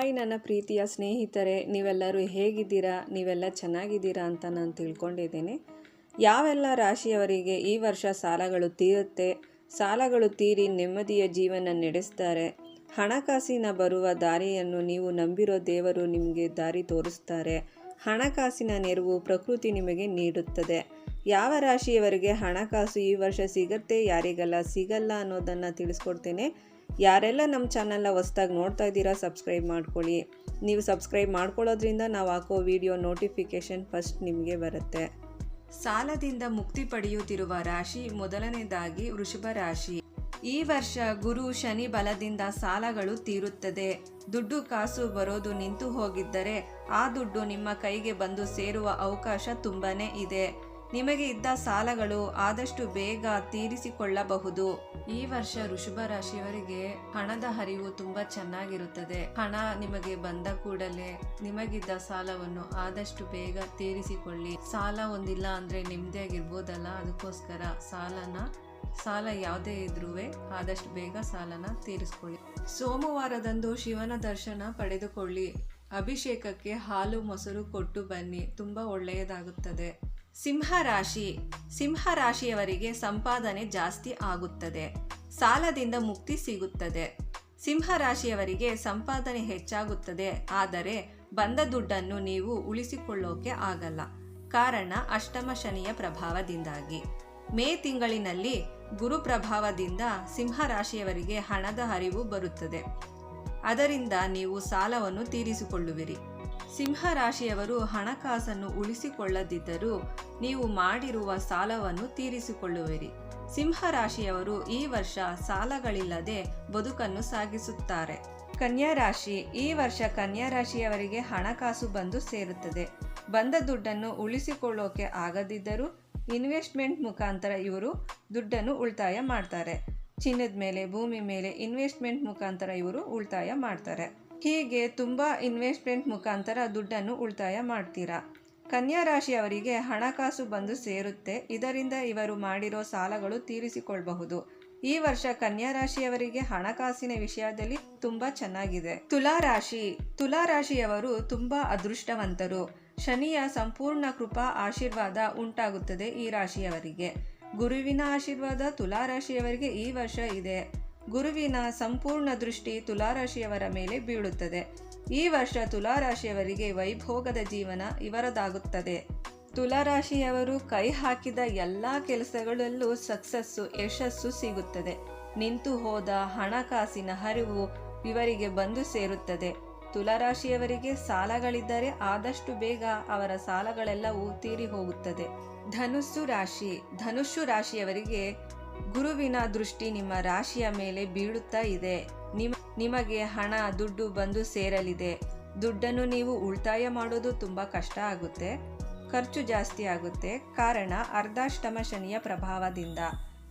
Hi ನನ್ನ ಪ್ರೀತಿಯ ಸ್ನೇಹಿತರೆ, ನೀವೆಲ್ಲರೂ ಹೇಗಿದ್ದೀರಾ? ನೀವೆಲ್ಲ ಚೆನ್ನಾಗಿದ್ದೀರಾ ಅಂತ ನಾನು ತಿಳ್ಕೊಂಡಿದ್ದೀನಿ. ಯಾವೆಲ್ಲ ರಾಶಿಯವರಿಗೆ ಈ ವರ್ಷ ಸಾಲಗಳು ತೀರುತ್ತೆ? ಸಾಲಗಳು ತೀರಿ ನೆಮ್ಮದಿಯ ಜೀವನ ನಡೆಸ್ತಾರೆ. ಹಣಕಾಸಿನ ಬರುವ ದಾರಿಯನ್ನು ನೀವು ನಂಬಿರೋ ದೇವರು ನಿಮಗೆ ದಾರಿ ತೋರಿಸ್ತಾರೆ. ಹಣಕಾಸಿನ ನೆರವು ಪ್ರಕೃತಿ ನಿಮಗೆ ನೀಡುತ್ತದೆ. ಯಾವ ರಾಶಿಯವರಿಗೆ ಹಣಕಾಸು ಈ ವರ್ಷ ಸಿಗತ್ತೆ, ಯಾರಿಗಲ್ಲ ಸಿಗಲ್ಲ ಅನ್ನೋದನ್ನು ತಿಳಿಸ್ಕೊಡ್ತೇನೆ. ಯಾರೆಲ್ಲ ನಮ್ಮ ಚಾನಲ್ನ ಹೊಸ್ದಾಗಿ ನೋಡ್ತಾ ಇದ್ದೀರಾ, ಸಬ್ಸ್ಕ್ರೈಬ್ ಮಾಡ್ಕೊಳ್ಳಿ. ನೀವು ಸಬ್ಸ್ಕ್ರೈಬ್ ಮಾಡ್ಕೊಳ್ಳೋದ್ರಿಂದ ನಾವು ಹಾಕೋ ವಿಡಿಯೋ ನೋಟಿಫಿಕೇಷನ್ ಫಸ್ಟ್ ನಿಮಗೆ ಬರುತ್ತೆ. ಸಾಲದಿಂದ ಮುಕ್ತಿ ಪಡೆಯುತ್ತಿರುವ ರಾಶಿ ಮೊದಲನೇದಾಗಿ ವೃಷಭ ರಾಶಿ. ಈ ವರ್ಷ ಗುರು ಶನಿ ಬಲದಿಂದ ಸಾಲಗಳು ತೀರುತ್ತದೆ. ದುಡ್ಡು ಕಾಸು ಬರೋದು ನಿಂತು ಹೋಗಿದ್ದರೆ ಆ ದುಡ್ಡು ನಿಮ್ಮ ಕೈಗೆ ಬಂದು ಸೇರುವ ಅವಕಾಶ ತುಂಬಾ ಇದೆ. ನಿಮಗೆ ಇದ್ದ ಸಾಲಗಳು ಆದಷ್ಟು ಬೇಗ ತೀರಿಸಿಕೊಳ್ಳಬಹುದು. ಈ ವರ್ಷ ಋಷಭ ರಾಶಿಯವರಿಗೆ ಹಣದ ಹರಿವು ತುಂಬಾ ಚೆನ್ನಾಗಿರುತ್ತದೆ. ಹಣ ನಿಮಗೆ ಬಂದ ಕೂಡಲೇ ನಿಮಗಿದ್ದ ಸಾಲವನ್ನು ಆದಷ್ಟು ಬೇಗ ತೀರಿಸಿಕೊಳ್ಳಿ. ಸಾಲ ಒಂದಿಲ್ಲ ಅಂದ್ರೆ ನೆಮ್ಮದಿಯಾಗಿರ್ಬೋದಲ್ಲ? ಅದಕ್ಕೋಸ್ಕರ ಸಾಲನ, ಸಾಲ ಯಾವುದೇ ಇದ್ರೂ ಆದಷ್ಟು ಬೇಗ ಸಾಲನ ತೀರಿಸ್ಕೊಳ್ಳಿ. ಸೋಮವಾರದಂದು ಶಿವನ ದರ್ಶನ ಪಡೆದುಕೊಳ್ಳಿ. ಅಭಿಷೇಕಕ್ಕೆ ಹಾಲು ಮೊಸರು ಕೊಟ್ಟು ಬನ್ನಿ. ತುಂಬಾ ಒಳ್ಳೆಯದಾಗುತ್ತದೆ. ಸಿಂಹ ರಾಶಿ ಸಿಂಹ ರಾಶಿಯವರಿಗೆ ಸಂಪಾದನೆ ಜಾಸ್ತಿ ಆಗುತ್ತದೆ. ಸಾಲದಿಂದ ಮುಕ್ತಿ ಸಿಗುತ್ತದೆ. ಸಿಂಹ ರಾಶಿಯವರಿಗೆ ಸಂಪಾದನೆ ಹೆಚ್ಚಾಗುತ್ತದೆ. ಆದರೆ ಬಂದ ದುಡ್ಡನ್ನು ನೀವು ಉಳಿಸಿಕೊಳ್ಳೋಕೆ ಆಗಲ್ಲ. ಕಾರಣ ಅಷ್ಟಮ ಶನಿಯ ಪ್ರಭಾವದಿಂದಾಗಿ. ಮೇ ತಿಂಗಳಿನಲ್ಲಿ ಗುರು ಪ್ರಭಾವದಿಂದ ಸಿಂಹ ರಾಶಿಯವರಿಗೆ ಹಣದ ಹರಿವು ಬರುತ್ತದೆ. ಅದರಿಂದ ನೀವು ಸಾಲವನ್ನು ತೀರಿಸಿಕೊಳ್ಳುವಿರಿ. ಸಿಂಹ ರಾಶಿಯವರು ಹಣಕಾಸನ್ನು ಉಳಿಸಿಕೊಳ್ಳದಿದ್ದರೂ ನೀವು ಮಾಡಿರುವ ಸಾಲವನ್ನು ತೀರಿಸಿಕೊಳ್ಳುವಿರಿ. ಸಿಂಹ ರಾಶಿಯವರು ಈ ವರ್ಷ ಸಾಲಗಳಿಲ್ಲದೆ ಬದುಕನ್ನು ಸಾಗಿಸುತ್ತಾರೆ. ಕನ್ಯಾ ರಾಶಿ ಈ ವರ್ಷ ಕನ್ಯಾ ರಾಶಿಯವರಿಗೆ ಹಣಕಾಸು ಬಂದು ಸೇರುತ್ತದೆ. ಬಂದ ದುಡ್ಡನ್ನು ಉಳಿಸಿಕೊಳ್ಳೋಕೆ ಆಗದಿದ್ದರೂ ಇನ್ವೆಸ್ಟ್ಮೆಂಟ್ ಮುಖಾಂತರ ಇವರು ದುಡ್ಡನ್ನು ಉಳಿತಾಯ ಮಾಡ್ತಾರೆ. ಚಿನ್ನದ ಮೇಲೆ, ಭೂಮಿ ಮೇಲೆ ಇನ್ವೆಸ್ಟ್ಮೆಂಟ್ ಮುಖಾಂತರ ಇವರು ಉಳಿತಾಯ ಮಾಡ್ತಾರೆ. ಹೀಗೆ ತುಂಬ ಇನ್ವೆಸ್ಟ್ಮೆಂಟ್ ಮುಖಾಂತರ ದುಡ್ಡನ್ನು ಉಳಿತಾಯ ಮಾಡ್ತೀರಾ? ಕನ್ಯಾ ರಾಶಿಯವರಿಗೆ ಹಣಕಾಸು ಬಂದು ಸೇರುತ್ತೆ. ಇದರಿಂದ ಇವರು ಮಾಡಿರೋ ಸಾಲಗಳು ತೀರಿಸಿಕೊಳ್ಳಬಹುದು ಈ ವರ್ಷ ಕನ್ಯಾ ರಾಶಿಯವರಿಗೆ ಹಣಕಾಸಿನ ವಿಷಯದಲ್ಲಿ ತುಂಬಾ ಚೆನ್ನಾಗಿದೆ. ತುಲಾ ರಾಶಿ ತುಲಾ ರಾಶಿಯವರು ತುಂಬಾ ಅದೃಷ್ಟವಂತರು. ಶನಿಯ ಸಂಪೂರ್ಣ ಕೃಪಾ, ಆಶೀರ್ವಾದ ಉಂಟಾಗುತ್ತದೆ ಈ ರಾಶಿಯವರಿಗೆ. ಗುರುವಿನ ಆಶೀರ್ವಾದ ತುಲಾ ರಾಶಿಯವರಿಗೆ ಈ ವರ್ಷ ಇದೆ. ಗುರುವಿನ ಸಂಪೂರ್ಣ ದೃಷ್ಟಿ ತುಲಾರಾಶಿಯವರ ಮೇಲೆ ಬೀಳುತ್ತದೆ. ಈ ವರ್ಷ ತುಲಾರಾಶಿಯವರಿಗೆ ವೈಭೋಗದ ಜೀವನ ಇವರದಾಗುತ್ತದೆ. ತುಲಾರಾಶಿಯವರು ಕೈ ಹಾಕಿದ ಎಲ್ಲ ಕೆಲಸಗಳಲ್ಲೂ ಸಕ್ಸಸ್ಸು, ಯಶಸ್ಸು ಸಿಗುತ್ತದೆ. ನಿಂತು ಹೋದ ಹಣಕಾಸಿನ ಹರಿವು ಇವರಿಗೆ ಬಂದು ಸೇರುತ್ತದೆ. ತುಲಾರಾಶಿಯವರಿಗೆ ಸಾಲಗಳಿದ್ದರೆ ಆದಷ್ಟು ಬೇಗ ಅವರ ಸಾಲಗಳೆಲ್ಲವೂ ತೀರಿ ಹೋಗುತ್ತದೆ ಧನುಸ್ಸು ರಾಶಿ, ಧನುಸ್ಸು ರಾಶಿಯವರಿಗೆ ಗುರುವಿನ ದೃಷ್ಟಿ ನಿಮ್ಮ ರಾಶಿಯ ಮೇಲೆ ಬೀಳುತ್ತಾ ಇದೆ. ನಿಮ್, ನಿಮಗೆ ಹಣ, ದುಡ್ಡು ಬಂದು ಸೇರಲಿದೆ. ದುಡ್ಡನ್ನು ನೀವು ಉಳಿತಾಯ ಮಾಡೋದು ತುಂಬ ಕಷ್ಟ ಆಗುತ್ತೆ. ಖರ್ಚು ಜಾಸ್ತಿ ಆಗುತ್ತೆ. ಕಾರಣ ಅರ್ಧಾಷ್ಟಮ ಶನಿಯ ಪ್ರಭಾವದಿಂದ.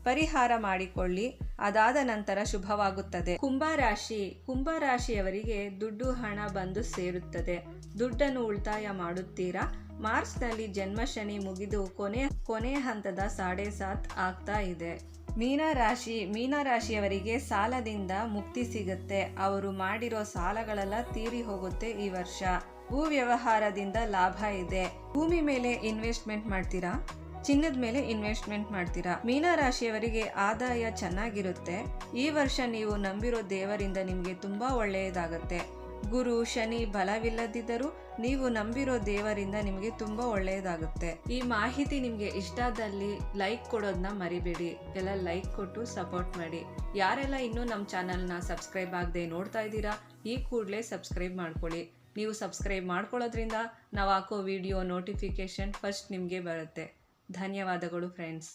ಪರಿಹಾರ ಮಾಡಿಕೊಳ್ಳಿ. ಅದಾದ ನಂತರ ಶುಭವಾಗುತ್ತದೆ. ಕುಂಭರಾಶಿ ಕುಂಭರಾಶಿಯವರಿಗೆ ದುಡ್ಡು, ಹಣ ಬಂದು ಸೇರುತ್ತದೆ. ದುಡ್ಡನ್ನು ಉಳಿತಾಯ ಮಾಡುತ್ತೀರಾ? ಮಾರ್ಚ್ನಲ್ಲಿ ಜನ್ಮ ಶನಿ ಮುಗಿದು ಕೊನೆ ಕೊನೆ ಹಂತದ ಸಾಡೆ ಸಾತ್ ಆಗ್ತಾ ಇದೆ. ಮೀನರಾಶಿ ಮೀನರಾಶಿಯವರಿಗೆ ಸಾಲದಿಂದ ಮುಕ್ತಿ ಸಿಗುತ್ತೆ. ಅವರು ಮಾಡಿರೋ ಸಾಲಗಳೆಲ್ಲ ತೀರಿ ಹೋಗುತ್ತೆ ಈ ವರ್ಷ. ಭೂ ವ್ಯವಹಾರದಿಂದ ಲಾಭ ಇದೆ. ಭೂಮಿ ಮೇಲೆ ಇನ್ವೆಸ್ಟ್ಮೆಂಟ್ ಮಾಡ್ತೀರಾ? ಚಿನ್ನದ ಮೇಲೆ ಇನ್ವೆಸ್ಟ್ಮೆಂಟ್ ಮಾಡ್ತೀರಾ? ಮೀನರಾಶಿಯವರಿಗೆ ಆದಾಯ ಚೆನ್ನಾಗಿರುತ್ತೆ. ಈ ವರ್ಷ ನೀವು ನಂಬಿರೋ ದೇವರಿಂದ ನಿಮಗೆ ತುಂಬಾ ಒಳ್ಳೆಯದಾಗತ್ತೆ. ಗುರು, ಶನಿ ಬಲವಿಲ್ಲದಿದ್ದರೂ ನೀವು ನಂಬಿರೋ ದೇವರಿಂದ ನಿಮಗೆ ತುಂಬ ಒಳ್ಳೆಯದಾಗುತ್ತೆ. ಈ ಮಾಹಿತಿ ನಿಮಗೆ ಇಷ್ಟ ಆದಲ್ಲಿ ಲೈಕ್ ಕೊಡೋದನ್ನ ಮರಿಬೇಡಿ. ಎಲ್ಲ ಲೈಕ್ ಕೊಟ್ಟು ಸಪೋರ್ಟ್ ಮಾಡಿ. ಯಾರೆಲ್ಲ ಇನ್ನೂ ನಮ್ಮ ಚಾನಲ್ನ ಸಬ್ಸ್ಕ್ರೈಬ್ ಆಗದೆ ನೋಡ್ತಾ ಇದ್ದೀರಾ, ಈ ಕೂಡಲೇ ಸಬ್ಸ್ಕ್ರೈಬ್ ಮಾಡ್ಕೊಳ್ಳಿ. ನೀವು ಸಬ್ಸ್ಕ್ರೈಬ್ ಮಾಡ್ಕೊಳ್ಳೋದ್ರಿಂದ ನಾವು ಹಾಕೋ ವಿಡಿಯೋ ನೋಟಿಫಿಕೇಶನ್ ಫಸ್ಟ್ ನಿಮಗೆ ಬರುತ್ತೆ. ಧನ್ಯವಾದಗಳು ಫ್ರೆಂಡ್ಸ್.